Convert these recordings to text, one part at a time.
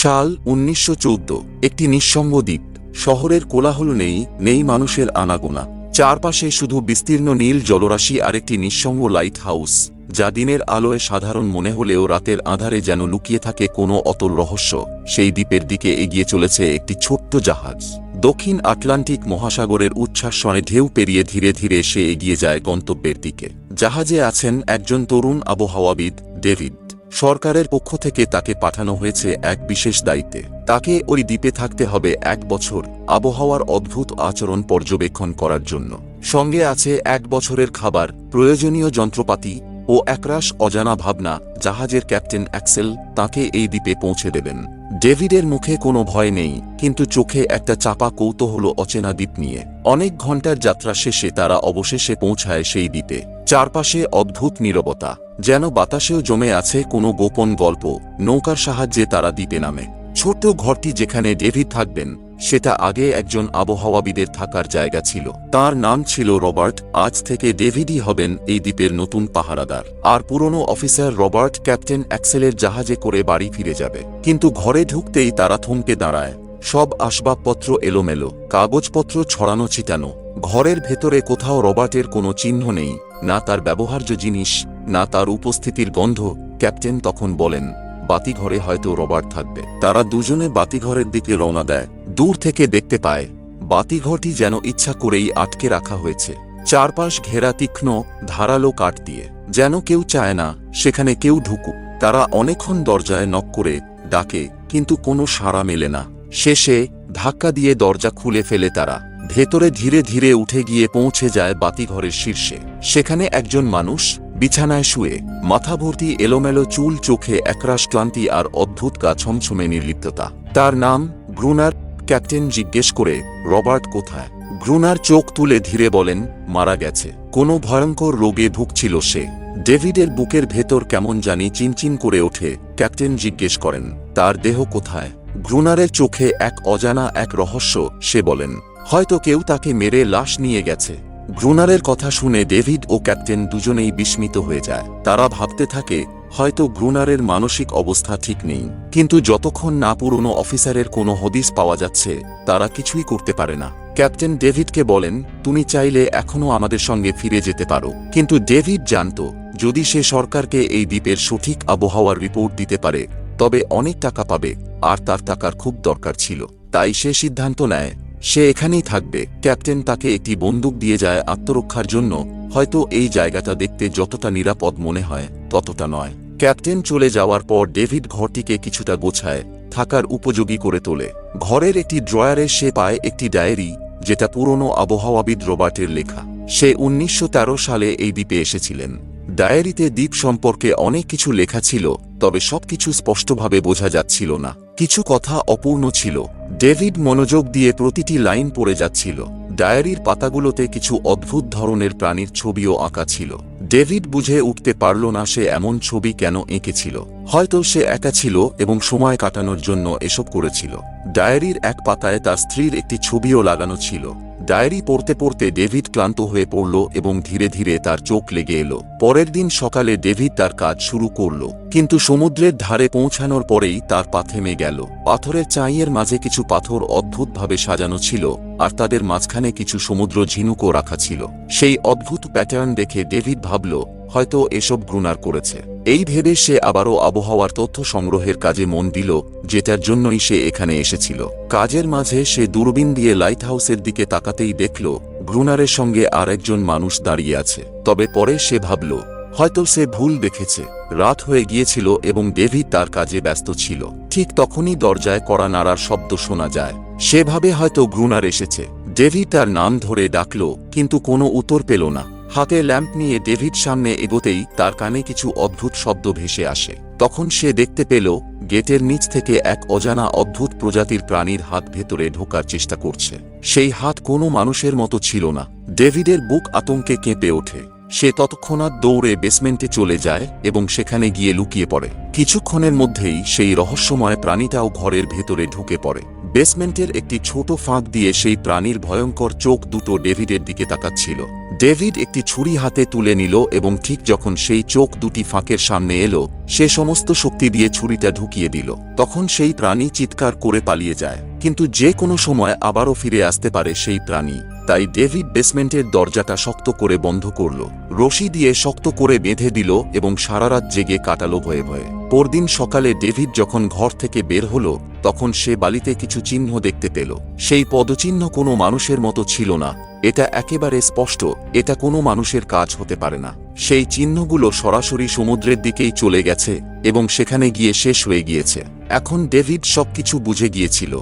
সাল উনিশশো চৌদ্দ, একটি নিঃসঙ্গ দ্বীপ। শহরের কোলাহল নেই নেই মানুষের আনাগোনা। চারপাশে শুধু বিস্তীর্ণ নীল জলরাশি আর একটি নিঃসঙ্গ লাইট হাউস যা দিনের আলোয় সাধারণ মনে হলেও রাতের আধারে যেন লুকিয়ে থাকে কোনো অতল রহস্য। সেই দ্বীপের দিকে এগিয়ে চলেছে একটি ছোট্ট জাহাজ। দক্ষিণ আটলান্টিক মহাসাগরের উচ্ছ্বাসনে ঢেউ পেরিয়ে ধীরে ধীরে সে এগিয়ে যায় গন্তব্যের দিকে। জাহাজে আছেন একজন তরুণ আবহাওয়াবিদ, ডেভিড। সরকারের পক্ষ থেকে তাকে পাঠানো হয়েছে এক বিশেষ দায়িত্বে। তাকে ওই দ্বীপে থাকতে হবে এক বছর, আবহাওয়ার অদ্ভুত আচরণ পর্যবেক্ষণ করার জন্য। সঙ্গে আছে এক বছরের খাবার, প্রয়োজনীয় যন্ত্রপাতি ও একরাশ অজানা ভাবনা, জাহাজের ক্যাপ্টেন অ্যাক্সেল তাকে এই দ্বীপে পৌঁছে দেবেন। ডেভিডের মুখে কোনো ভয় নেই, কিন্তু চোখে একটা চাপা কৌতূহল অচেনা দ্বীপ নিয়ে। অনেক ঘণ্টার যাত্রা শেষে তারা অবশেষে পৌঁছায় সেই দ্বীপে। চারপাশে অদ্ভুত নীরবতা। যেন বাতাসেও জমে আছে কোনো গোপন গল্প, নৌকার সাহায্যে তারা দ্বীপে নামে। ছোট্ট ঘরটি যেখানে ডেভিড থাকবেন, সেটা আগে একজন আবহাওয়াবিদের থাকার জায়গা ছিল। তার নাম ছিল রবার্ট, আজ থেকে ডেভিডই হবেন এই দ্বীপের নতুন পাহারাদার। আর পুরনো অফিসার রবার্ট, ক্যাপ্টেন অ্যাক্সেলের জাহাজে করে বাড়ি ফিরে যাবে। কিন্তু ঘরে ঢুকতেই তারা থমকে দাঁড়ায়। সব আসবাবপত্র এলোমেলো, কাগজপত্র ছড়ানো ছিটানো। ঘরের ভেতরে কোথাও রবার্টের কোনো চিহ্ন নেই, না তার ব্যবহার্য জিনিস না তার উপস্থিতির গন্ধ, ক্যাপ্টেন তখন বলেন, বাতিঘরে হয়তো রবার্ট থাকবে। তারা দুজনে বাতিঘরের দিকে রওনা দেয়। দূর থেকে দেখতে পায়, বাতিঘরটি যেন ইচ্ছা করেই আটকে রাখা হয়েছে। চারপাশ ঘেরা তীক্ষ্ণ, ধারালো কাঠ দিয়ে। যেন কেউ চায় না, সেখানে কেউ ঢুকুক। তারা অনেকক্ষণ দরজায় নক করে ডাকে, কিন্তু কোনো সাড়া মেলে না। শেষে ধাক্কা দিয়ে দরজা খুলে ফেলে তারা। ভেতরে ধীরে ধীরে উঠে গিয়ে পৌঁছে যায় বাতিঘরের শীর্ষে। সেখানে একজন মানুষ বিছানায় শুয়ে মাথা ভর্তি এলোমেলো চুল, চোখে একরাশ ক্লান্তি আর অদ্ভুত গা ছমছমে নির্লিপ্ততা। তার নাম গ্রুনার। ক্যাপ্টেন জিজ্ঞেস করে, রবার্ট কোথায়? গ্রুনার চোখ তুলে ধীরে বলেন, মারা গেছে। কোনো ভয়ঙ্কর রোগে ভুগছিল সে। ডেভিডের বুকের ভেতর কেমন জানি চিনচিন করে ওঠে। ক্যাপ্টেন জিজ্ঞেস করেন, তার দেহ কোথায়? গ্রুনারের চোখে এক অজানা এক রহস্য, সে বলেন, হয়তো কেউ তাকে মেরে লাশ নিয়ে গেছে। গ্রুনারের কথা শুনে ডেভিড ও ক্যাপ্টেন দুজনেই বিস্মিত হয়ে যায়। তারা ভাবতে থাকে, হয়তো গ্রুনারের মানসিক অবস্থা ঠিক নেই, কিন্তু যতক্ষণ না পুরনো অফিসারের কোনো হদিস পাওয়া যাচ্ছে, তারা কিছুই করতে পারে না। ক্যাপ্টেন ডেভিডকে বলেন, তুমি চাইলে এখনও আমাদের সঙ্গে ফিরে যেতে পারো। কিন্তু ডেভিড জানত, যদি সে সরকারকে এই দ্বীপের সঠিক আবহাওয়ার রিপোর্ট দিতে পারে, তবে অনেক টাকা পাবে, আর তার টাকার খুব দরকার ছিল। তাই সে সিদ্ধান্ত নেয় সে এখানেই থাকবে। ক্যাপ্টেন তাকে একটি বন্দুক দিয়ে যায় আত্মরক্ষার জন্য। হয়তো এই জায়গাটা দেখতে যতটা নিরাপদ মনে হয়, ততটা নয়। ক্যাপ্টেন চলে যাওয়ার পর ডেভিড ঘরটিকে কিছুটা গোছায়, থাকার উপযোগী করে তোলে। ঘরের একটি ড্রয়ারে সে পায় একটি ডায়েরি, যেটা পুরনো আবহাওয়াবিদ রবার্টের লেখা। সে উনিশশো তেরো সালে এই দ্বীপে এসেছিলেন। ডায়েরিতে দ্বীপ সম্পর্কে অনেক কিছু লেখা ছিল, তবে সবকিছু স্পষ্টভাবে বোঝা যাচ্ছিল না। কিছু কথা অপূর্ণ ছিল। ডেভিড মনোযোগ দিয়ে প্রতিটি লাইন পড়ে যাচ্ছিল। ডায়েরির পাতাগুলোতে কিছু অদ্ভুত ধরনের প্রাণীর ছবিও আঁকা ছিল। ডেভিড বুঝে উঠতে পারল না সে এমন ছবি কেন এঁকেছিল। হয়তো সে একা ছিল এবং সময় কাটানোর জন্য এসব করেছিল। ডায়েরির এক পাতায় তার স্ত্রীর একটি ছবিও লাগানো ছিল। ডায়েরি পড়তে পড়তে ডেভিড ক্লান্ত হয়ে পড়ল এবং ধীরে ধীরে তার চোখ লেগে এলো। পরের দিন সকালে ডেভিড তার কাজ শুরু করল, কিন্তু সমুদ্রের ধারে পৌঁছানোর পরেই তার পা থেমে গেল। পাথরের চাঁইয়ের মাঝে কিছু পাথর অদ্ভুতভাবে সাজানো ছিল, আর তাদের মাঝখানে কিছু সমুদ্র ঝিনুকও রাখা ছিল। সেই অদ্ভুত প্যাটার্ন দেখে ডেভিড ভাবল, হয়তো এসব গ্রুনার করেছে। এই ভেবে সে আবারও আবহাওয়ার তথ্য সংগ্রহের কাজে মন দিল, যেটার জন্যই সে এখানে এসেছিল। কাজের মাঝে সে দূরবীন দিয়ে লাইট হাউসের দিকে তাকাতেই দেখল গ্রুনারের সঙ্গে আর একজন মানুষ দাঁড়িয়ে আছে। তবে পরে সে ভাবল, হয়তো সে ভুল দেখেছে। রাত হয়ে গিয়েছিল এবং ডেভিড তার কাজে ব্যস্ত ছিল। ঠিক তখনই দরজায় কড়া নাড়ার শব্দ শোনা যায়। সেভাবে হয়তো গ্রুনার এসেছে। ডেভিড তার নাম ধরে ডাকল, কিন্তু কোনো উত্তর পেল না। হাতে ল্যাম্প নিয়ে ডেভিড সামনে এগোতেই তার কানে কিছু অদ্ভুত শব্দ ভেসে আসে। তখন সে দেখতে পেল, গেটের নিচ থেকে এক অজানা অদ্ভুত প্রজাতির প্রাণীর হাত ভেতরে ঢোকার চেষ্টা করছে। সেই হাত কোনো মানুষের মতো ছিল না। ডেভিডের বুক আতঙ্কে কেঁপে ওঠে। সে তৎক্ষণাৎ দৌড়ে বেসমেন্টে চলে যায় এবং সেখানে গিয়ে লুকিয়ে পড়ে। কিছুক্ষণের মধ্যেই সেই রহস্যময় প্রাণীটাও ঘরের ভেতরে ঢুকে পড়ে। বেসমেন্টের একটি ছোট ফাঁক দিয়ে সেই প্রাণীর ভয়ঙ্কর চোখ দুটো ডেভিডের দিকে তাকাচ্ছিল। ডেভিড একটি ছুরি হাতে তুলে নিল এবং ঠিক যখন সেই চোখ দুটি ফাঁকের সামনে এলো সে সমস্ত শক্তি দিয়ে ছুরিটা ঢুকিয়ে দিল। তখন সেই প্রাণী চিৎকার করে পালিয়ে যায়। কিন্তু যে কোনো সময় আবারও ফিরে আসতে পারে সেই প্রাণী। তাই ডেভিড বেসমেন্টের দরজাটা শক্ত করে বন্ধ করল। রশি দিয়ে শক্ত করে বেঁধে দিল এবং সারা রাত জেগে কাটালো ভয়ে ভয়ে। পরদিন সকালে ডেভিড যখন ঘর থেকে বের হলো, তখন সে বালিতে কিছু চিহ্ন দেখতে পেল। সেই পদচিহ্ন কোনো মানুষের মতো ছিল না। এটা একেবারে স্পষ্ট, এটা কোনো মানুষের কাজ হতে পারে না। সেই চিহ্নগুলো সরাসরি সমুদ্রের দিকেই চলে গেছে এবং সেখানে গিয়ে শেষ হয়ে গিয়েছে। এখন ডেভিড সবকিছু বুঝে গিয়েছিল।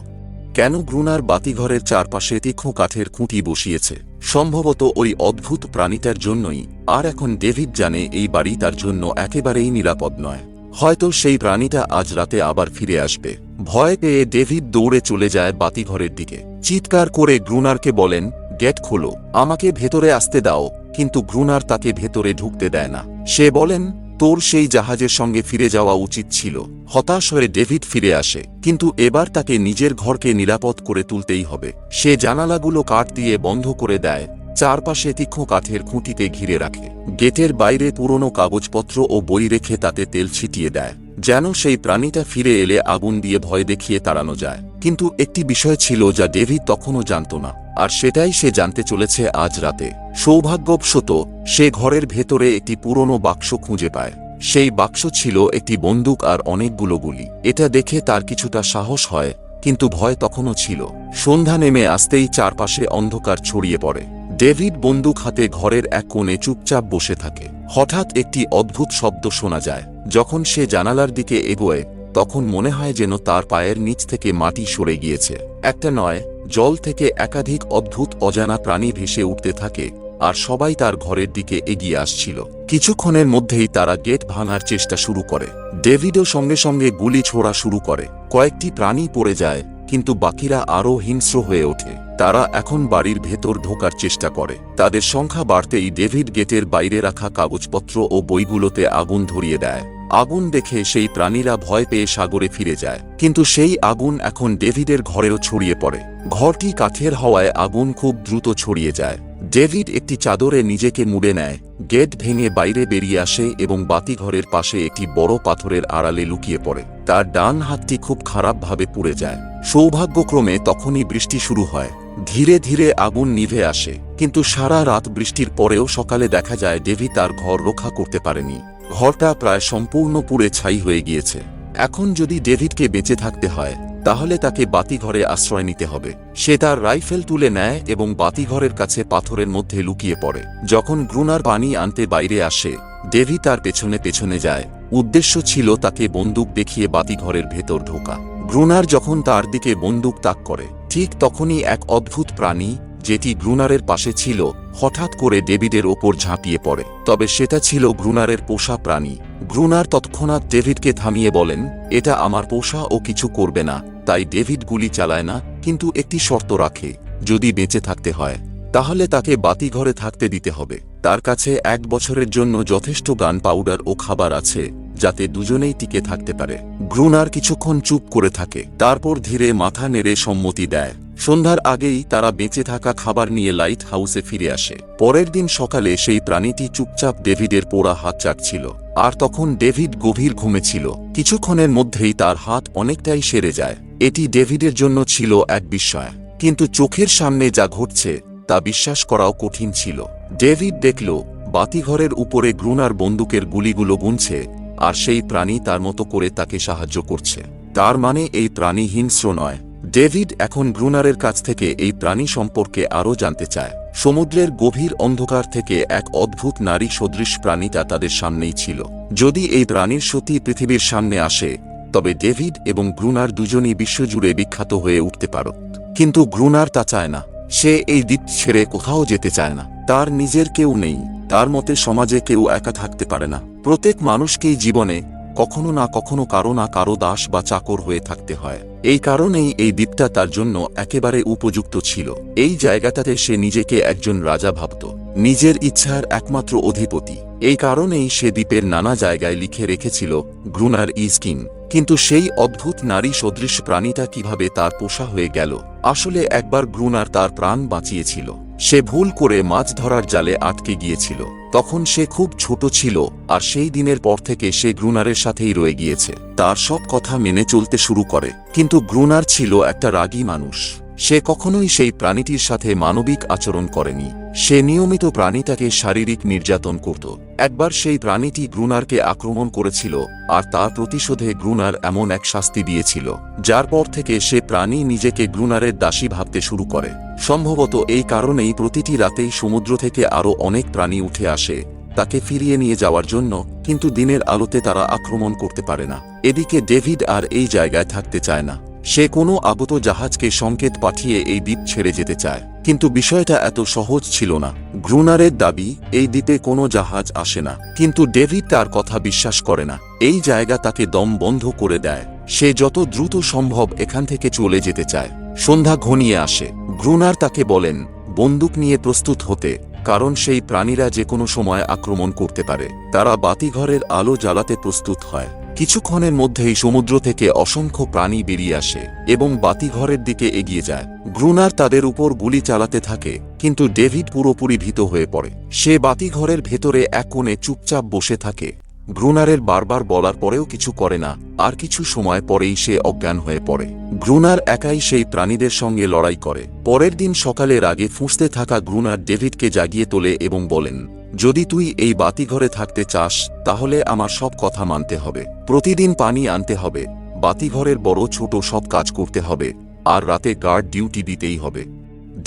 কেন গ্রুনার বাতিঘরের চারপাশে তীক্ষ্ণ কাঠের খুঁটি বসিয়েছে? সম্ভবত ওই অদ্ভুত প্রাণীটার জন্যই। আর এখন ডেভিড জানে এই বাড়ি তার জন্য একেবারেই নিরাপদ নয়। হয়তো সেই প্রাণীটা আজ রাতে আবার ফিরে আসবে। ভয় পেয়ে ডেভিড দৌড়ে চলে যায় বাতিঘরের দিকে। চিৎকার করে গ্রুনারকে বলেন, গেট খোলো। আমাকে ভেতরে আসতে দাও। কিন্তু গ্রুনার তাকে ভেতরে ঢুকতে দেয় না। সে বলেন, তোর সেই জাহাজের সঙ্গে ফিরে যাওয়া উচিত ছিল। হতাশ হয়ে ডেভিড ফিরে আসে। কিন্তু এবার তাকে নিজের ঘরকে নিরাপদ করে তুলতেই হবে। সে জানালাগুলো কাঠ দিয়ে বন্ধ করে দেয়, চারপাশে তীক্ষ্ণ কাঠের খুঁটিতে ঘিরে রাখে। গেটের বাইরে পুরনো কাগজপত্র ও বই রেখে তাতে তেল ছিটিয়ে দেয়। যেন সেই প্রাণীটা ফিরে এলে আগুন দিয়ে ভয় দেখিয়ে তাড়ানো যায়। কিন্তু একটি বিষয় ছিল যা ডেভিড তখনও জানত না, আর সেটাই সে জানতে চলেছে আজ রাতে। সৌভাগ্যবশত, সে ঘরের ভেতরে একটি পুরনো বাক্স খুঁজে পায়। সেই বাক্স ছিল একটি বন্দুক আর অনেকগুলো গুলি। এটা দেখে তার কিছুটা সাহস হয়, কিন্তু ভয় তখনও ছিল। সন্ধ্যা নেমে আসতেই চারপাশে অন্ধকার ছড়িয়ে পড়ে। ডেভিড বন্দুক হাতে ঘরের এক কোণে চুপচাপ বসে থাকে। হঠাৎ একটি অদ্ভুত শব্দ শোনা যায়, যখন সে জানালার দিকে এগোয় তখন মনে হয় যেন তার পায়ের নিচ থেকে মাটি সরে গিয়েছে। একটা নয়, জল থেকে একাধিক অদ্ভুত অজানা প্রাণী ভেসে উঠতে থাকে, আর সবাই তার ঘরের দিকে এগিয়ে আসছিল। কিছুক্ষণের মধ্যেই তারা গেট ভাঙার চেষ্টা শুরু করে। ডেভিডও সঙ্গে সঙ্গে গুলি ছোড়া শুরু করে। কয়েকটি প্রাণী পড়ে যায়, কিন্তু বাকিরা আরও হিংস্র হয়ে ওঠে। তারা এখন বাড়ির ভেতর ঢোকার চেষ্টা করে। তাদের সংখ্যা বাড়তেই ডেভিড গেটের বাইরে রাখা কাগজপত্র ও বইগুলোতে আগুন ধরিয়ে দেয়। আগুন দেখে সেই প্রাণীরা ভয় পেয়ে সাগরে ফিরে যায়। কিন্তু সেই আগুন এখন ডেভিডের ঘরেও ছড়িয়ে পড়ে। ঘরটি কাঠের হওয়ায় আগুন খুব দ্রুত ছড়িয়ে যায়। ডেভিড একটি চাদরে নিজেকে মুড়ে নেয়। গেট ভেঙে বাইরে বেরিয়ে আসে এবং বাতিঘরের পাশে একটি বড় পাথরের আড়ালে লুকিয়ে পড়ে। তার ডান হাতটি খুব খারাপভাবে পুড়ে যায়। সৌভাগ্যক্রমে তখনই বৃষ্টি শুরু হয়। ধীরে ধীরে আগুন নিভে আসে। কিন্তু সারা রাত বৃষ্টির পরেও সকালে দেখা যায় ডেভি তার ঘর রক্ষা করতে পারেনি। ঘরটা প্রায় সম্পূর্ণ পুড়ে ছাই হয়ে গিয়েছে। এখন যদি ডেভিডকে বেঁচে থাকতে হয়, তাহলে তাকে বাতিঘরে আশ্রয় নিতে হবে। সে তার রাইফেল তুলে নেয় এবং বাতিঘরের কাছে পাথরের মধ্যে লুকিয়ে পড়ে। যখন গ্রুনার পানি আনতে বাইরে আসে, ডেভি তার পেছনে পেছনে যায়। উদ্দেশ্য ছিল তাকে বন্দুক দেখিয়ে বাতিঘরের ভেতর ঢোকা। গ্রুনার যখন তার দিকে বন্দুক তাক করে, ঠিক তখনই এক অদ্ভুত প্রাণী যেটি গ্রুনারের পাশে ছিল, হঠাৎ করে ডেভিডের ওপর ঝাঁপিয়ে পড়ে। তবে সেটা ছিল গ্রুনারের পোষা প্রাণী। গ্রুনার তৎক্ষণাৎ ডেভিডকে থামিয়ে বলেন, এটা আমার পোষা ও কিছু করবে না। তাই ডেভিড গুলি চালায় না, কিন্তু একটি শর্ত রাখে, যদি বেঁচে থাকতে হয়। তাহলে তাকে বাতিঘরে থাকতে দিতে হবে। তার কাছে এক বছরের জন্য যথেষ্ট গান পাউডার ও খাবার আছে, যাতে দুজনেই টিকে থাকতে পারে। গ্রুনার কিছুক্ষণ চুপ করে থাকে, তারপর ধীরে মাথা নেড়ে সম্মতি দেয়। সন্ধ্যার আগেই তারা বেঁচে থাকা খাবার নিয়ে লাইট হাউসে ফিরে আসে। পরের দিন সকালে সেই প্রাণীটি চুপচাপ ডেভিডের পোড়া হাত চাটছিল। আর তখন ডেভিড গভীর ঘুমেছিল কিছুক্ষণের মধ্যেই তার হাত অনেকটাই সেরে যায়। এটি ডেভিডের জন্য ছিল এক বিস্ময়। কিন্তু চোখের সামনে যা ঘটছে, তা বিশ্বাস করাও কঠিন ছিল। ডেভিড দেখল, বাতিঘরের উপরে গ্রুনার বন্দুকের গুলিগুলো গুনছে, আর সেই প্রাণী তার মতো করে তাকে সাহায্য করছে। তার মানে এই প্রাণী হিংস্র নয়। ডেভিড এখন গ্রুনারের কাছ থেকে এই প্রাণী সম্পর্কে আরও জানতে চায়। সমুদ্রের গভীর অন্ধকার থেকে এক অদ্ভুত নারী সদৃশ প্রাণীটা তাদের সামনেই ছিল। যদি এই প্রাণীর সত্যি পৃথিবীর সামনে আসে, তবে ডেভিড এবং গ্রুনার দুজনই বিশ্বজুড়ে বিখ্যাত হয়ে উঠতে পারত কিন্তু গ্রুনার তা চায় না। সে এই দ্বীপ ছেড়ে কোথাও যেতে চায় না। তার নিজের কেউ নেই। তার মতে সমাজে কেউ একা থাকতে পারে না। প্রত্যেক মানুষকেই জীবনে কখনো না কখনো কারও না কারও দাস বা চাকর হয়ে থাকতে হয়। এই কারণেই এই দ্বীপটা তার জন্য একেবারে উপযুক্ত ছিল। এই জায়গাটাতে সে নিজেকে একজন রাজা ভাবত। নিজের ইচ্ছার একমাত্র অধিপতি। এই কারণেই সে দ্বীপের নানা জায়গায় লিখে রেখেছিল গ্রুনার ইস্কিন কিন্তু সেই অদ্ভুত নারী সদৃশ প্রাণীটা কীভাবে তার পোষা হয়ে গেল? আসলে একবার গ্রুনার তার প্রাণ বাঁচিয়েছিল। সে ভুল করে মাছ ধরার জালে আটকে গিয়েছিল। তখন সে খুব ছোট ছিল, আর সেই দিনের পর থেকে সে গ্রুনারের সাথেই রয়ে গিয়েছে। তার সব কথা মেনে চলতে শুরু করে, কিন্তু গ্রুনার ছিল একটা রাগী মানুষ। সে কখনোই সেই প্রাণীটির সাথে মানবিক আচরণ করেনি। সে নিয়মিত প্রাণীটাকে শারীরিক নির্যাতন করত। একবার সেই প্রাণীটি গ্রুনারকে আক্রমণ করেছিল, আর তার প্রতিশোধে গ্রুনার এমন এক শাস্তি দিয়েছিল, যার পর থেকে সে প্রাণী নিজেকে গ্রুনারের দাসী ভাবতে শুরু করে। সম্ভবত এই কারণেই প্রতিটি রাতেই সমুদ্র থেকে আরও অনেক প্রাণী উঠে আসে, তাকে ফিরিয়ে নিয়ে যাওয়ার জন্য, কিন্তু দিনের আলোতে তারা আক্রমণ করতে পারে না। এদিকে ডেভিড আর এই জায়গায় থাকতে চায় না। সে কোনো আগত জাহাজকে সংকেত পাঠিয়ে এই দ্বীপ ছেড়ে যেতে চায়। কিন্তু বিষয়টা এত সহজ ছিল না। গ্রুনারের দাবি, এই দ্বীপে কোনো জাহাজ আসে না। কিন্তু ডেভিড তার কথা বিশ্বাস করে না। এই জায়গা তাকে দম বন্ধ করে দেয়। সে যত দ্রুত সম্ভব এখান থেকে চলে যেতে চায়। সন্ধ্যা ঘনিয়ে আসে। গ্রুনার তাকে বলেন, বন্দুক নিয়ে প্রস্তুত হতে, কারণ সেই প্রাণীরা যে কোনো সময় আক্রমণ করতে পারে। তারা বাতিঘরের আলো জ্বালাতে প্রস্তুত হয়। কিছুক্ষণের মধ্যেই সমুদ্র থেকে অসংখ্য প্রাণী বেরিয়ে আসে এবং বাতিঘরের দিকে এগিয়ে যায়। গ্রুনার তাদের উপর গুলি চালাতে থাকে, কিন্তু ডেভিড পুরোপুরি ভীত হয়ে পড়ে। সে বাতিঘরের ভেতরে এক কোণে চুপচাপ বসে থাকে। গ্রুনারের বারবার বলার পরেও কিছু করে না, আর কিছু সময় পরেই সে অজ্ঞান হয়ে পড়ে। গ্রুনার একাই সেই প্রাণীদের সঙ্গে লড়াই করে। পরের দিন সকালের আগে ফুঁসতে থাকা গ্রুনার ডেভিডকে জাগিয়ে তোলে এবং বলেন, যদি তুই এই বাতিঘরে থাকতে চাস, তাহলে আমার সব কথা মানতে হবে। প্রতিদিন পানি আনতে হবে। বাতিঘরের বড় ছোট সব কাজ করতে হবে। আর রাতে গার্ড ডিউটি দিতেই হবে।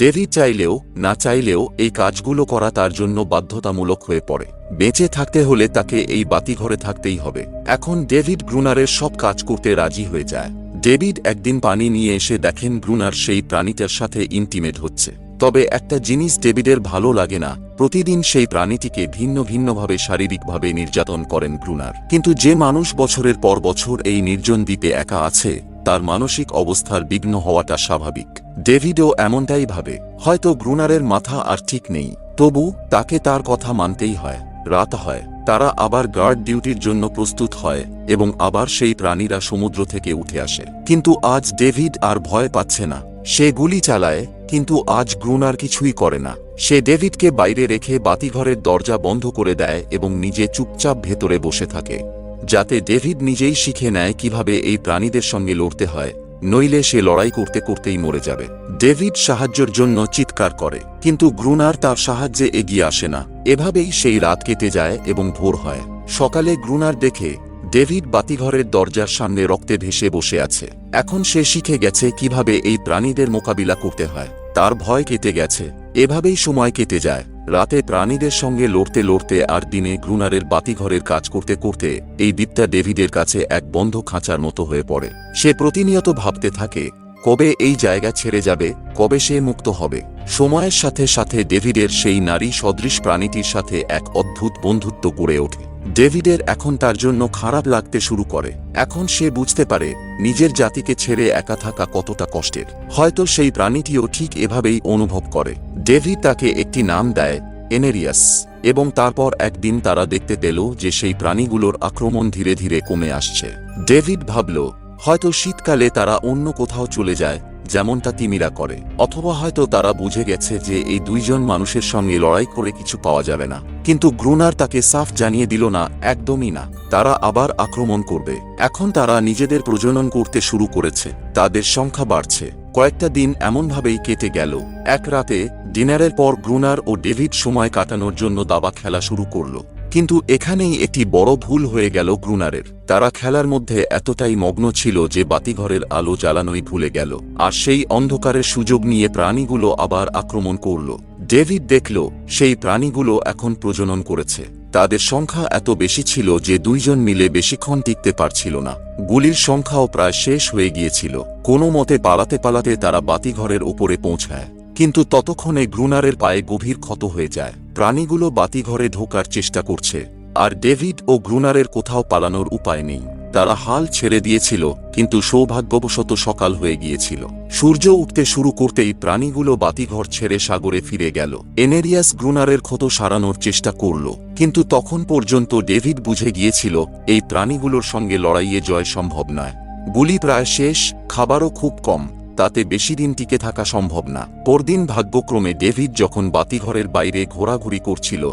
ডেভিড চাইলেও, না চাইলেও এই কাজগুলো করা তার জন্য বাধ্যতামূলক হয়ে পড়ে। বেঁচে থাকতে হলে তাকে এই বাতিঘরে থাকতেই হবে। এখন ডেভিড গ্রুনারের সব কাজ করতে রাজি হয়ে যায়। ডেভিড একদিন পানি নিয়ে এসে দেখেন গ্রুনার সেই প্রাণীটার সাথে ইন্টিমেট হচ্ছে। তবে একটা জিনিস ডেভিডের ভালো লাগে না, প্রতিদিন সেই প্রাণীটিকে ভিন্ন ভিন্নভাবে শারীরিকভাবে নির্যাতন করেন গ্রুনার। কিন্তু যে মানুষ বছরের পর বছর এই নির্জন দ্বীপে একা আছে তার মানসিক অবস্থার বিঘ্ন হওয়াটা স্বাভাবিক। ডেভিডও এমনটাই ভাবে, হয়তো গ্রুনারের মাথা আর ঠিক নেই, তবু তাকে তার কথা মানতেই হয়, রাত হয়, তারা আবার গার্ড ডিউটির জন্য প্রস্তুত হয়, এবং আবার সেই প্রাণীরা সমুদ্র থেকে উঠে আসে। কিন্তু আজ ডেভিড আর ভয় পাচ্ছে না, সে গুলি চালায়, কিন্তু আজ গ্রুনার কিছুই করে না। সে ডেভিডকে বাইরে রেখে বাতিঘরের দরজা বন্ধ করে দেয় এবং নিজে চুপচাপ ভেতরে বসে থাকে। যাতে ডেভিড নিজেই শিখে নেয় কীভাবে এই প্রাণীদের সঙ্গে লড়তে হয়, নইলে সে লড়াই করতে করতেই মরে যাবে। ডেভিড সাহায্যের জন্য চিৎকার করে, কিন্তু গ্রুনার তার সাহায্যে এগিয়ে আসে না। এভাবেই সেই রাত কেটে যায় এবং ভোর হয়। সকালে গ্রুনার দেখে, ডেভিড বাতিঘরের দরজার সামনে রক্তে ভেসে বসে আছে। এখন সে শিখে গেছে কীভাবে এই প্রাণীদের মোকাবিলা করতে হয়। তার ভয় কেটে গেছে। এভাবেই সময় কেটে যায়। রাতে প্রাণীদের সঙ্গে লড়তে লড়তে আর দিনে গ্রুনারের বাতিঘরের কাজ করতে করতে এই দ্বীপটা ডেভিডের কাছে এক বন্ধ খাঁচার মতো হয়ে পড়ে। সে প্রতিনিয়ত ভাবতে থাকে, কবে এই জায়গা ছেড়ে যাবে, কবে সে মুক্ত হবে। সময়ের সাথে সাথে ডেভিডের সেই নারী সদৃশ প্রাণীটির সাথে এক অদ্ভুত বন্ধুত্ব গড়ে ওঠে। ডেভিডের এখন তার জন্য খারাপ লাগতে শুরু করে। এখন সে বুঝতে পারে নিজের জাতিকে ছেড়ে একা থাকা কতটা কষ্টের। হয়তো সেই প্রাণীটিও ঠিক এভাবেই অনুভব করে। ডেভিড তাকে একটি নাম দেয়, এনেরিয়াস, এবং তারপর একদিন তারা দেখতে পেল যে সেই প্রাণীগুলোর আক্রমণ ধীরে ধীরে কমে আসছে। ডেভিড ভাবল, হয়তো শীতকালে তারা অন্য কোথাও চলে যায় যেমনটা তিমিরা করে, অথবা হয়তো তারা বুঝে গেছে যে এই দুইজন মানুষের সঙ্গে লড়াই করে কিছু পাওয়া যাবে না। কিন্তু গ্রুনার তাকে সাফ জানিয়ে দিল না, একদমই না। তারা আবার আক্রমণ করবে। এখন তারা নিজেদের প্রজনন করতে শুরু করেছে। তাদের সংখ্যা বাড়ছে। কয়েকটা দিন এমনভাবেই কেটে গেল। এক রাতে ডিনারের পর গ্রুনার ও ডেভিড সময় কাটানোর জন্য দাবা খেলা শুরু করল। কিন্তু এখানেই একটি বড় ভুল হয়ে গেল গ্রুনারের। তারা খেলার মধ্যে এতটাই মগ্ন ছিল যে বাতিঘরের আলো জ্বালানোই ভুলে গেল, আর সেই অন্ধকারের সুযোগ নিয়ে প্রাণীগুলো আবার আক্রমণ করল। ডেভিড দেখল, সেই প্রাণীগুলো এখন প্রজনন করেছে। তাদের সংখ্যা এত বেশি ছিল যে দুইজন মিলে বেশিক্ষণ টিকতে পারছিল না। গুলির সংখ্যাও প্রায় শেষ হয়ে গিয়েছিল। কোনো মতে পালাতে পালাতে তারা বাতিঘরের উপরে পৌঁছায়। কিন্তু ততক্ষণে গ্রুনারের পায়ে গভীর ক্ষত হয়ে যায়। প্রাণীগুলো বাতিঘরে ঢোকার চেষ্টা করছে, আর ডেভিড ও গ্রুনারের কোথাও পালানোর উপায় নেই। তারা হাল ছেড়ে দিয়েছিল, কিন্তু সৌভাগ্যবশত সকাল হয়ে গিয়েছিল। সূর্য উঠতে শুরু করতেই প্রাণীগুলো বাতিঘর ছেড়ে সাগরে ফিরে গেল। এনেরিয়াস গ্রুনারের ক্ষত সারানোর চেষ্টা করল, কিন্তু তখন পর্যন্ত ডেভিড বুঝে গিয়েছিল, এই প্রাণীগুলোর সঙ্গে লড়াইয়ে জয় সম্ভব নয়। গুলি প্রায় শেষ, খাবারও খুব কম। তাতে বেশি দিন টিকে থাকা সম্ভব না। পরদিন ভাগ্যক্রমে ডেভিড যখন বাতিঘরের বাইরে ঘোরাঘুরি করছিল,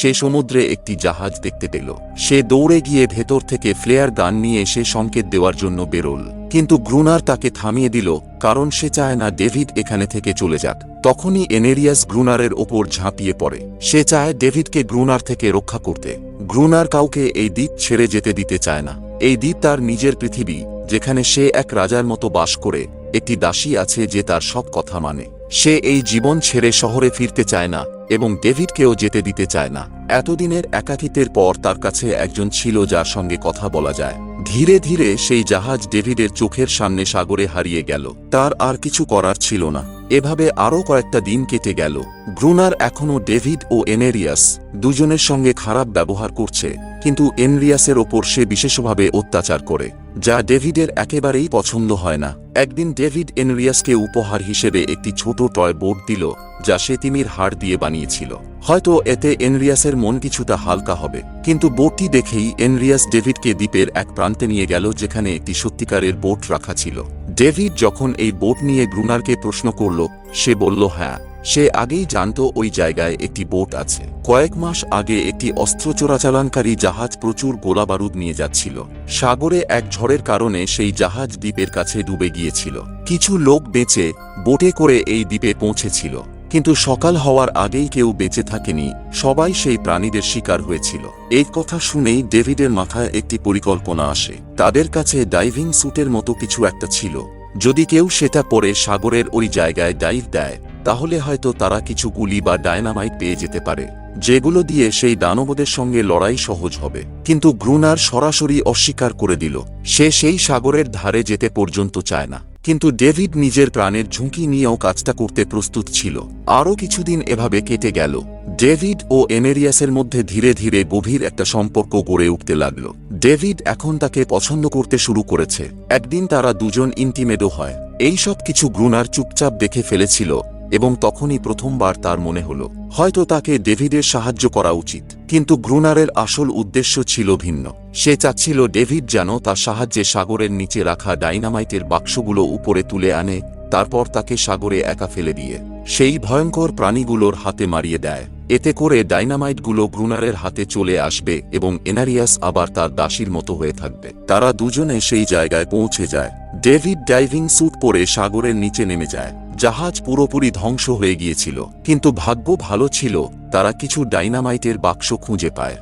সে সমুদ্রে একটি জাহাজ দেখতে পেল। সে দৌড়ে গিয়ে ভেতর থেকে ফ্লেয়ার গান নিয়ে এসে সংকেত দেওয়ার জন্য বেরোল। কিন্তু গ্রুনার তাকে থামিয়ে দিল, কারণ সে চায় না ডেভিড এখানে থেকে চলে যাক। তখনই এনেরিয়াস গ্রুনারের ওপর ঝাঁপিয়ে পড়ে। সে চায় ডেভিডকে গ্রুনার থেকে রক্ষা করতে। গ্রুনার কাউকে এই দ্বীপ ছেড়ে যেতে দিতে চায় না। এই দ্বীপ তার নিজের পৃথিবী, যেখানে সে এক রাজার মতো বাস করে। একটি দাসী আছে যে তার সব কথা মানে। সে এই জীবন ছেড়ে শহরে ফিরতে চায় না এবং ডেভিডকেও যেতে দিতে চায় না। এতদিনের একাকিত্বের পর তার কাছে একজন ছিল যার সঙ্গে কথা বলা যায়। ধীরে ধীরে সেই জাহাজ ডেভিডের চোখের সামনে সাগরে হারিয়ে গেল। তার আর কিছু করার ছিল না। এভাবে আরও কয়েকটা দিন কেটে গেল। গ্রুনার এখনও ডেভিড ও এনেরিয়াস দুজনের সঙ্গে খারাপ ব্যবহার করছে, কিন্তু এনরিয়াসের ওপর সে বিশেষভাবে অত্যাচার করে, যা ডেভিডের একেবারেই পছন্দ হয় না। একদিন ডেভিড এনরিয়াসকে উপহার হিসেবে একটি ছোট টয় বোর্ড দিল, যা সে তিমির হাড় দিয়ে বানিয়েছিল। হয়তো এতে এনরিয়াসের মন কিছুটা হালকা হবে, কিন্তু বোটটি দেখেই এনরিয়াস ডেভিডকে দ্বীপের এক প্রান্তে নিয়ে গেল যেখানে একটি সত্যিকারের বোট রাখা ছিল। ডেভিড যখন এই বোট নিয়ে গ্রুনারকে প্রশ্ন করল, সে বলল হ্যাঁ। সে আগেই জানত ওই জায়গায় একটি বোট আছে। কয়েক মাস আগে একটি অস্ত্র চোরাচালানকারী জাহাজ প্রচুর গোলাবারুদ নিয়ে যাচ্ছিল। সাগরে এক ঝড়ের কারণে সেই জাহাজ দ্বীপের কাছে ডুবে গিয়েছিল। কিছু লোক বেঁচে বোটে করে এই দ্বীপে পৌঁছেছিল। কিন্তু সকাল হওয়ার আগেই কেউ বেঁচে থাকেনি। সবাই সেই প্রাণীদের শিকার হয়েছিল। এই কথা শুনেই ডেভিডের মাথায় একটি পরিকল্পনা আসে। তাদের কাছে ডাইভিং স্যুটের মতো কিছু একটা ছিল। যদি কেউ সেটা পরে সাগরের ওই জায়গায় ডাইভ দেয় তাহলে হয়তো তারা কিছু গুলি বা ডায়নামাইট পেয়ে যেতে পারে, যেগুলো দিয়ে সেই দানবদের সঙ্গে লড়াই সহজ হবে। কিন্তু গ্রুনার সরাসরি অস্বীকার করে দিল, সে সেই সাগরের ধারে যেতে পর্যন্ত চায় না। কিন্তু ডেভিড নিজের প্রাণের ঝুঁকি নিয়েও কাজটা করতে প্রস্তুত ছিল। আরও কিছুদিন এভাবে কেটে গেল। ডেভিড ও এমেরিয়াসের মধ্যে ধীরে ধীরে গভীর একটা সম্পর্ক গড়ে উঠতে লাগল। ডেভিড এখন তাকে পছন্দ করতে শুরু করেছে। একদিন তারা দুজন ইন্টিমেডো হয়। এই সব কিছু গ্রুনার চুপচাপ দেখে ফেলেছিল। এবং তখনই প্রথমবার তার মনে হল, হয়তো তাকে ডেভিডের সাহায্য করা উচিত। কিন্তু গ্রুনারের আসল উদ্দেশ্য ছিল ভিন্ন। সে চাচ্ছিল ডেভিড যেন তার সাহায্যে সাগরের নিচে রাখা ডাইনামাইটের বাক্সগুলো উপরে তুলে আনে, তারপর তাকে সাগরে একা ফেলে দিয়ে, সেই ভয়ঙ্কর প্রাণীগুলোর হাতে মারিয়ে দেয়। এতে করে ডাইনামাইটগুলো গ্রুনারের হাতে চলে আসবে এবং এনারিয়াস আবার তার দাসীর মতো হয়ে থাকবে। তারা দুজনে সেই জায়গায় পৌঁছে যায়। ডেভিড ডাইভিং স্যুট পরে সাগরের নিচে নেমে যায়। জাহাজ পুরোপুরি ধ্বংস হয়ে গিয়েছিল, কিন্তু ভাগ্য ভালো ছিল, তারা কিছু ডাইনামাইটের বাক্স খুঁজে পায়।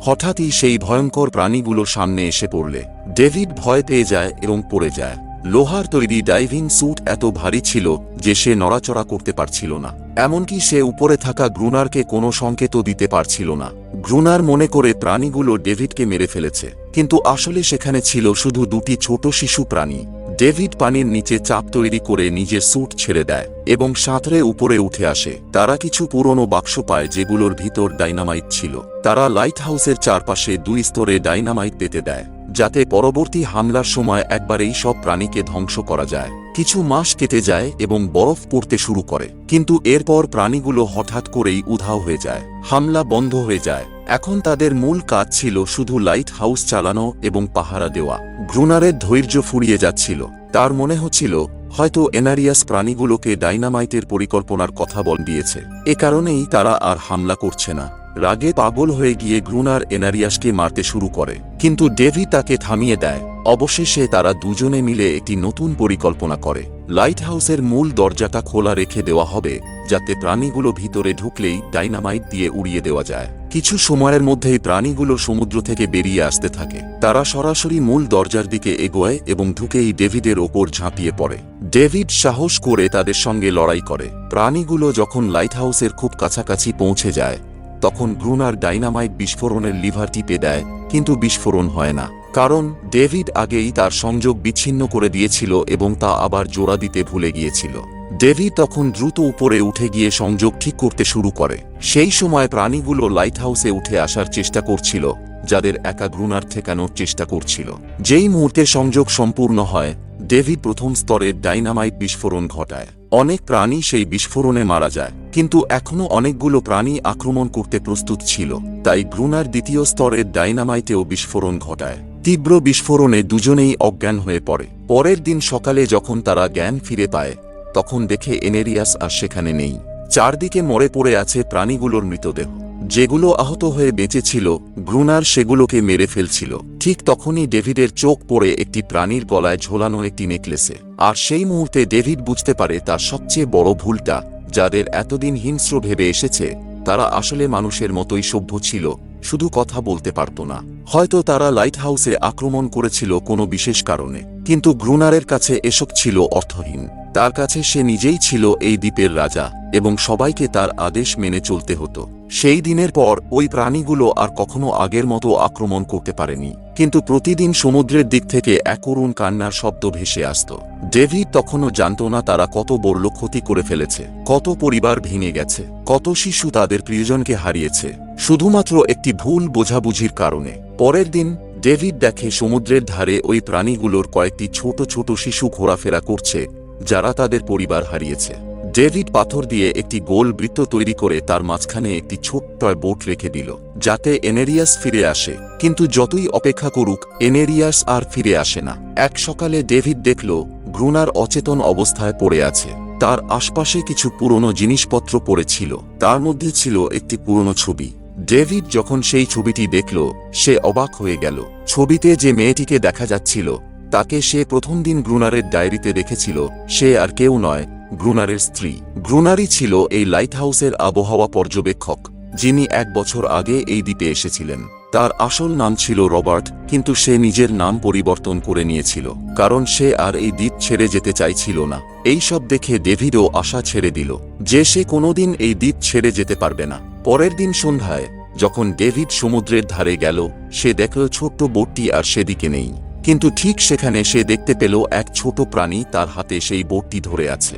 হঠাৎই সেই ভয়ঙ্কর প্রাণীগুলো সামনে এসে পড়লে। ডেভিড ভয় পেয়ে যায় এবং পড়ে যায়। লোহার তৈরি ডাইভিং স্যুট এত ভারী ছিল যে সে নড়াচড়া করতে পারছিল না। এমনকি সে উপরে থাকা গ্রুনারকে কোনো সংকেতও দিতে পারছিল না। গ্রুনার মনে করে প্রাণীগুলো ডেভিডকে মেরে ফেলেছে, কিন্তু আসলে সেখানে ছিল শুধু দুটি ছোট শিশু প্রাণী। ডেভিড পানির নিচে চাপ তৈরি করে নিজের স্যুট ছেড়ে দেয় এবং সাঁতরে উপরে উঠে আসে। তারা কিছু পুরনো বাক্স পায় যেগুলোর ভিতর ডাইনামাইট ছিল। তারা লাইট হাউসের চারপাশে দুই স্তরে ডাইনামাইট পেতে দেয়। যাতে পরবর্তী হামলার সময় একবারেই সব প্রাণীকে ধ্বংস করা যায়। কিছু মাস কেটে যায় এবং বরফ পড়তে শুরু করে। কিন্তু এরপর প্রাণীগুলো হঠাৎ করেই উধাও হয়ে যায়। হামলা বন্ধ হয়ে যায়। এখন তাদের মূল কাজ ছিল শুধু লাইট হাউস চালানো এবং পাহারা দেওয়া। গ্রুনারের ধৈর্য ফুরিয়ে যাচ্ছিল। তার মনে হচ্ছিল, হয়তো এনারিয়াস প্রাণীগুলোকে ডাইনামাইটের পরিকল্পনার কথা বল দিয়েছে। এ কারণেই তারা আর হামলা করছে না। রাগে পাগল হয়ে গিয়ে গ্রুনার এনারিয়াসকে মারতে শুরু করে। কিন্তু ডেভি তাকে থামিয়ে দেয়। অবশেষে তারা দুজনে মিলে একটি নতুন পরিকল্পনা করে। লাইট হাউসের মূল দরজাটা খোলা রেখে দেওয়া হবে, যাতে প্রাণীগুলো ভিতরে ঢুকলেই ডাইনামাইট দিয়ে উড়িয়ে দেওয়া যায়। কিছু সময়ের মধ্যেই প্রাণীগুলো সমুদ্র থেকে বেরিয়ে আসতে থাকে। তারা সরাসরি মূল দরজার দিকে এগোয় এবং ঢুকেই ডেভিডের ওপর ঝাঁপিয়ে পড়ে। ডেভিড সাহস করে তাদের সঙ্গে লড়াই করে। প্রাণীগুলো যখন লাইট হাউসের খুব কাছাকাছি পৌঁছে যায়, তখন গ্রুনার ডাইনামাইট বিস্ফোরণের লিভার টিপে দেয়, কিন্তু বিস্ফোরণ হয় না। কারণ ডেভিড আগেই তার সংযোগ বিচ্ছিন্ন করে দিয়েছিল এবং তা আবার জোড়া দিতে ভুলে গিয়েছিল। ডেভিড তখন দ্রুত উপরে উঠে গিয়ে সংযোগ ঠিক করতে শুরু করে। সেই সময় প্রাণীগুলো লাইট হাউসে উঠে আসার চেষ্টা করছিল, যাদের একা গ্রুনার ঠেকানোর চেষ্টা করছিল। যেই মুহূর্তে সংযোগ সম্পূর্ণ হয় ডেভিড প্রথম স্তরের ডাইনামাইট বিস্ফোরণ ঘটায়। অনেক প্রাণী সেই বিস্ফোরণে মারা যায়, কিন্তু এখনও অনেকগুলো প্রাণী আক্রমণ করতে প্রস্তুত ছিল, তাই গ্রুনার দ্বিতীয় স্তরের ডাইনামাইটেও বিস্ফোরণ ঘটায়। তীব্র বিস্ফোরণে দুজনেই অজ্ঞান হয়ে পড়ে। পরের দিন সকালে যখন তারা জ্ঞান ফিরে পায় তখন দেখে এনেরিয়াস আর সেখানে নেই। চারদিকে মরে পড়ে আছে প্রাণীগুলোর মৃতদেহ। যেগুলো আহত হয়ে বেঁচেছিল গ্রুনার সেগুলোকে মেরে ফেলছিল। ঠিক তখনই ডেভিডের চোখ পড়ে একটি প্রাণীর গলায় ঝোলানো একটি নেকলেসে। আর সেই মুহূর্তে ডেভিড বুঝতে পারে তার সবচেয়ে বড় ভুলটা, যাদের এতদিন হিংস্র ভেবে এসেছে, তারা আসলে মানুষের মতোই সভ্য ছিল, শুধু কথা বলতে পারত না। হয়তো তারা লাইট হাউসে আক্রমণ করেছিল কোনো বিশেষ কারণে, কিন্তু গ্রুনারের কাছে এসব ছিল অর্থহীন। তার কাছে সে নিজেই ছিল এই দ্বীপের রাজা এবং সবাইকে তার আদেশ মেনে চলতে হতো। সেই দিনের পর ওই প্রাণীগুলো আর কখনো আগের মতো আক্রমণ করতে পারেনি। কিন্তু প্রতিদিন সমুদ্রের দিক থেকে এক কান্নার শব্দ ভেসে আসত। ডেভিড তখনও জানত না তারা কত বড় ক্ষতি করে ফেলেছে, কত পরিবার ভেঙে গেছে, কত শিশু তাদের প্রিয়জনকে হারিয়েছে। শুধুমাত্র একটি ভুল বোঝাবুঝির কারণে। পরের দিন ডেভিড দেখে সমুদ্রের ধারে ওই প্রাণীগুলোর কয়েকটি ছোট ছোট শিশু ঘোরাফেরা করছে যারা তাদের পরিবার হারিয়েছে। ডেভিড পাথর দিয়ে একটি গোল বৃত্ত তৈরি করে তার মাঝখানে একটি ছোট্ট বোট রেখে দিল, যাতে এনেরিয়াস ফিরে আসে। কিন্তু যতই অপেক্ষা করুক, এনেরিয়াস আর ফিরে আসে না। এক সকালে ডেভিড দেখল, গ্রুনার অচেতন অবস্থায় পড়ে আছে। তার আশপাশে কিছু পুরনো জিনিসপত্র পড়েছিল। তার মধ্যে ছিল একটি পুরনো ছবি। ডেভিড যখন সেই ছবিটি দেখল, সে অবাক হয়ে গেল। ছবিতে যে মেয়েটিকে দেখা যাচ্ছিল তাকে সে প্রথম দিন গ্রুনারের ডায়েরিতে দেখেছিল, সে আর কেউ নয় গ্রুনারের স্ত্রী। গ্রুনারই ছিল এই লাইট হাউসের আবহাওয়া পর্যবেক্ষক, যিনি এক বছর আগে এই দ্বীপে এসেছিলেন। তার আসল নাম ছিল রবার্ট, কিন্তু সে নিজের নাম পরিবর্তন করে নিয়েছিল, কারণ সে আর এই দ্বীপ ছেড়ে যেতে চাইছিল না। এই সব দেখে ডেভিডও আশা ছেড়ে দিল, যে সে কোনোদিন এই দ্বীপ ছেড়ে যেতে পারবে না। পরের দিন সন্ধ্যায়, যখন ডেভিড সমুদ্রের ধারে গেল, সে দেখল ছোট্ট বোটটি আর সেদিকে নেই। কিন্তু ঠিক সেখানে সে দেখতে পেল এক ছোট প্রাণী তার হাতে সেই বোটটি ধরে আছে।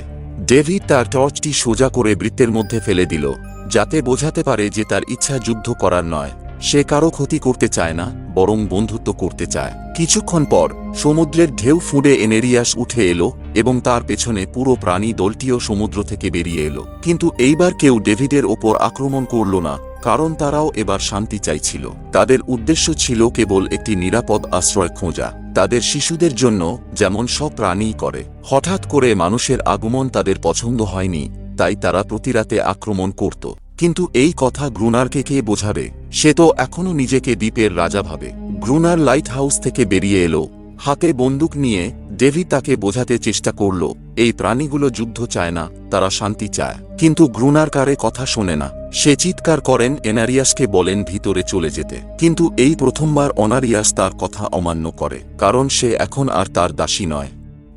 ডেভিড তার টর্চটি সোজা করে বৃত্তের মধ্যে ফেলে দিল, যাতে বোঝাতে পারে যে তার ইচ্ছা যুদ্ধ করার নয়। সে কারও ক্ষতি করতে চায় না, বরং বন্ধুত্ব করতে চায়। কিছুক্ষণ পর সমুদ্রের ঢেউ ফুঁড়ে এনেরিয়াস উঠে এলো এবং তার পেছনে পুরো প্রাণী দলটিও সমুদ্র থেকে বেরিয়ে এলো। কিন্তু এইবার কেউ ডেভিডের ওপর আক্রমণ করল না। কারণ তারাও এবার শান্তি চাইছিল। তাদের উদ্দেশ্য ছিল কেবল একটি নিরাপদ আশ্রয় খোঁজা। তাদের শিশুদের জন্য যেমন সব প্রাণীই করে। হঠাৎ করে মানুষের আগমন তাদের পছন্দ হয়নি, তাই তারা প্রতিরাতে আক্রমণ করত। কিন্তু এই কথা গ্রুনারকে কে বোঝাবে? সে তো এখনও নিজেকে দ্বীপের রাজা ভাবে। গ্রুনার লাইট হাউস থেকে বেরিয়ে এলো। হাতে বন্দুক নিয়ে ডেভি তাকে বোঝাতে চেষ্টা করল, এই প্রাণীগুলো যুদ্ধ চায় না, তারা শান্তি চায়। কিন্তু গ্রুনার কারে কথা শোনে না। সে চিৎকার করেন এনারিয়াসকে বলেন ভিতরে চলে যেতে। কিন্তু এই প্রথমবার অনারিয়াস তার কথা অমান্য করে, কারণ সে এখন আর তার দাসী নয়।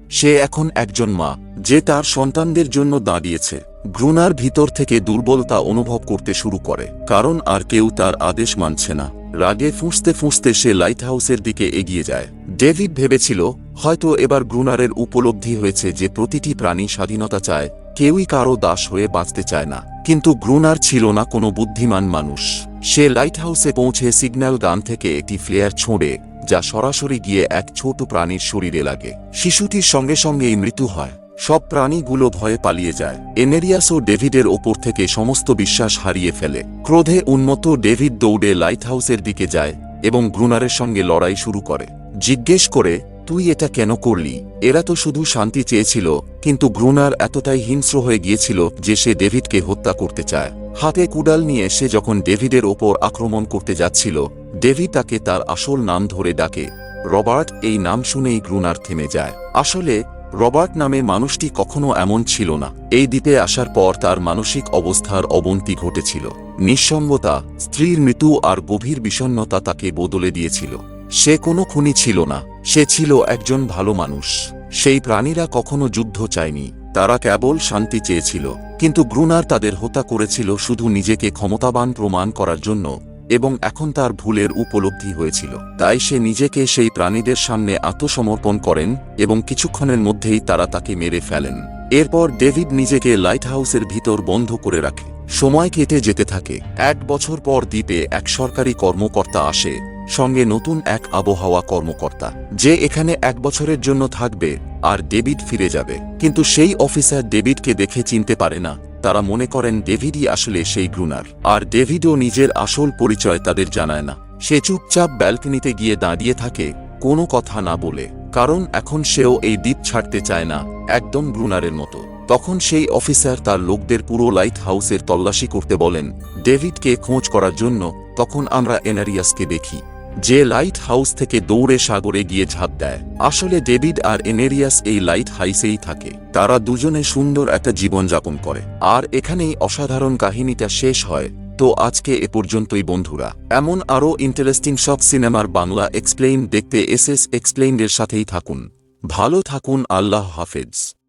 সে এখন একজন মা, যে তার সন্তানদের জন্য দাঁড়িয়েছে। গ্রুনার ভিতর থেকে দুর্বলতা অনুভব করতে শুরু করে, কারণ আর কেউ তার আদেশ মানছে না। রাগে ফুঁসতে ফুঁসতে সে লাইট হাউসের দিকে এগিয়ে যায়। ডেভিড ভেবেছিল, হয়তো এবার গ্রুনারের উপলব্ধি হয়েছে যে প্রতিটি প্রাণী স্বাধীনতা চায়, কেউই কারও দাস হয়ে বাঁচতে চায় না। কিন্তু গ্রুনার ছিল না কোনো বুদ্ধিমান মানুষ। সে লাইট হাউসে পৌঁছে সিগন্যাল গান থেকে একটি ফ্লেয়ার ছোঁড়ে, যা সরাসরি গিয়ে এক ছোট প্রাণীর শরীরে লাগে। শিশুটির সঙ্গে সঙ্গেই মৃত্যু হয়। সব প্রাণীগুলো ভয়ে পালিয়ে যায়। এনেরিয়াস ও ডেভিডের ওপর থেকে সমস্ত বিশ্বাস হারিয়ে ফেলে। ক্রোধে উন্মত ডেভিড দৌড়ে লাইট হাউসের দিকে যায় এবং গ্রুনারের সঙ্গে লড়াই শুরু করে। জিজ্ঞেস করে তুই এটা কেন করলি? এরা তো শুধু শান্তি চেয়েছিল, কিন্তু গ্রুনার এতটাই হিংস্র হয়ে গিয়েছিল যে সে ডেভিডকে হত্যা করতে চায়। হাতে কুডাল নিয়ে সে যখন ডেভিডের ওপর আক্রমণ করতে যাচ্ছিল, ডেভিড তাকে তার আসল নাম ধরে ডাকে। রবার্ট এই নাম শুনেই গ্রুনার থেমে যায়। আসলে, রবার্ট নামে মানুষটি কখনো এমন ছিল না। এই দ্বীপে আসার পর তার মানসিক অবস্থার অবনতি ঘটেছিল। নিঃসঙ্গতা, স্ত্রীর মৃত্যু আর গভীর বিষণ্নতা তাকে বদলে দিয়েছিল। সে কোনো খুনি ছিল না, সে ছিল একজন ভালো মানুষ। সেই প্রাণীরা কখনো যুদ্ধ চায়নি, তারা কেবল শান্তি চেয়েছিল, কিন্তু গ্রুনার তাদের হত্যা করেছিল শুধু নিজেকে ক্ষমতাবান প্রমাণ করার জন্য, এবং এখন তার ভুলের উপলব্ধি হয়েছিল। তাই সে নিজেকে সেই প্রাণীদের সামনে আত্মসমর্পণ করেন, এবং কিছুক্ষণের মধ্যেই তারা তাকে মেরে ফেলেন। এরপর ডেভিড নিজেকে লাইট হাউসের ভিতর বন্ধ করে রাখে। সময় কেটে যেতে থাকে। এক বছর পর দ্বীপে এক সরকারি কর্মকর্তা আসে সঙ্গে নতুন এক আবহাওয়া কর্মকর্তা, যে এখানে এক বছরের জন্য থাকবে আর ডেভিড ফিরে যাবে। কিন্তু সেই অফিসার ডেভিডকে দেখে চিনতে পারে না। তারা মনে করেন ডেভিডই আসলে সেই গ্রুনার। আর ডেভিডও নিজের আসল পরিচয় তাদের জানায় না। সে চুপচাপ ব্যালকনিতে গিয়ে দাঁড়িয়ে থাকে, কোনো কথা না বলে। কারণ এখন সেও এই দ্বীপ ছাড়তে চায় না, একদম ব্রুনারের মতো। তখন সেই অফিসার তার লোকদের পুরো লাইট হাউসের তল্লাশি করতে বলেন, ডেভিডকে খোঁজ করার জন্য তখন আমরা এনারিয়াসকে দেখি। যে লাইট হাউস থেকে দৌড়ে সাগরে গিয়ে ঝাঁপ দেয়। আসলে ডেভিড আর এনেরিয়াস এই লাইট হাইসেই থাকে। তারা দুজনে সুন্দর একটা জীবনযাপন করে। আর এখানেই অসাধারণ কাহিনীটা শেষ হয়। তো আজকে এ পর্যন্তই বন্ধুরা। এমন আরও ইন্টারেস্টিং সব সিনেমার বাংলা এক্সপ্লেইন দেখতে এস এস এক্সপ্লেইনের সাথেই থাকুন। ভালো থাকুন, আল্লাহ হাফেজ।